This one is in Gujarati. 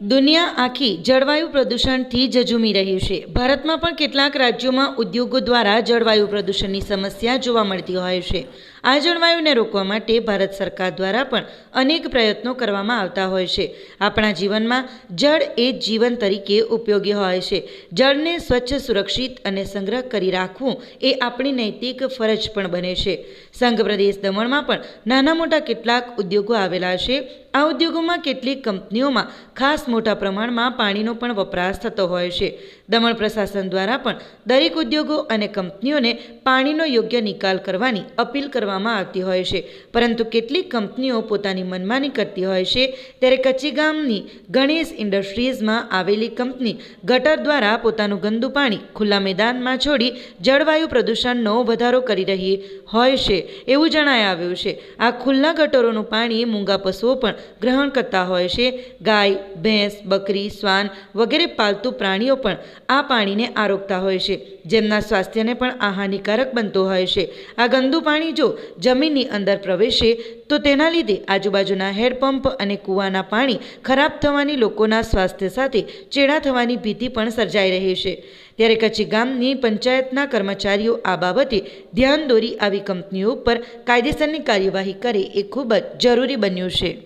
દુનિયા આખી જળવાયુ પ્રદૂષણથી જજુમી રહ્યું છે. ભારતમાં પણ કેટલાક રાજ્યોમાં ઉદ્યોગો દ્વારા જળવાયુ પ્રદૂષણની સમસ્યા જોવા મળતી હોય છે. આ જળવાયુને રોકવા માટે ભારત સરકાર દ્વારા પણ અનેક પ્રયત્નો કરવામાં આવતા હોય છે. આપણા જીવનમાં જળ એ જીવન તરીકે ઉપયોગી હોય છે. જળને સ્વચ્છ, સુરક્ષિત અને સંગ્રહ કરી રાખવું એ આપણી નૈતિક ફરજ પણ બને છે. સંઘ પ્રદેશ દમણમાં પણ નાના મોટા કેટલાક ઉદ્યોગો આવેલા છે. આ ઉદ્યોગોમાં કેટલીક કંપનીઓમાં ખાસ મોટા પ્રમાણમાં પાણીનો પણ વપરાશ થતો હોય છે. દમણ પ્રશાસન દ્વારા પણ દરેક ઉદ્યોગો અને કંપનીઓને પાણીનો યોગ્ય નિકાલ કરવાની અપીલ કરવામાં આવતી હોય છે. પરંતુ કેટલીક કંપનીઓ પોતાની મનમાની કરતી હોય છે. ત્યારે કચ્છી ગામની ગણેશ ઇન્ડસ્ટ્રીઝમાં આવેલી કંપની ગટર દ્વારા પોતાનું ગંદુ પાણી ખુલ્લા મેદાનમાં છોડી જળવાયુ પ્રદૂષણનો વધારો કરી રહી હોય છે એવું જણાય આવ્યું છે. આ ખુલ્લા ગટરોનું પાણી મૂંગા પશુઓ પણ ગ્રહણ કરતા હોય છે. ગાય, ભેંસ, બકરી, શ્વાન વગેરે પાલતુ પ્રાણીઓ પણ આ પાણીને આરોગતા હોય છે. જેમના સ્વાસ્થ્યને પણ આ હાનિકારક બનતું હોય છે. આ ગંદુ પાણી જો જમીનની અંદર પ્રવેશે, તો તેના લીધે આજુબાજુના હેડપંપ અને કૂવાના પાણી ખરાબ થવાની લોકોના સ્વાસ્થ્ય સાથે ચેડા થવાની ભીતિ પણ સર્જાઈ રહી છે. ત્યારે કચ્છી ગામની પંચાયતના કર્મચારીઓ આ બાબતે ધ્યાન દોરી આવી કંપનીઓ ઉપર કાયદેસરની કાર્યવાહી કરે એ ખૂબ જ જરૂરી બન્યું છે.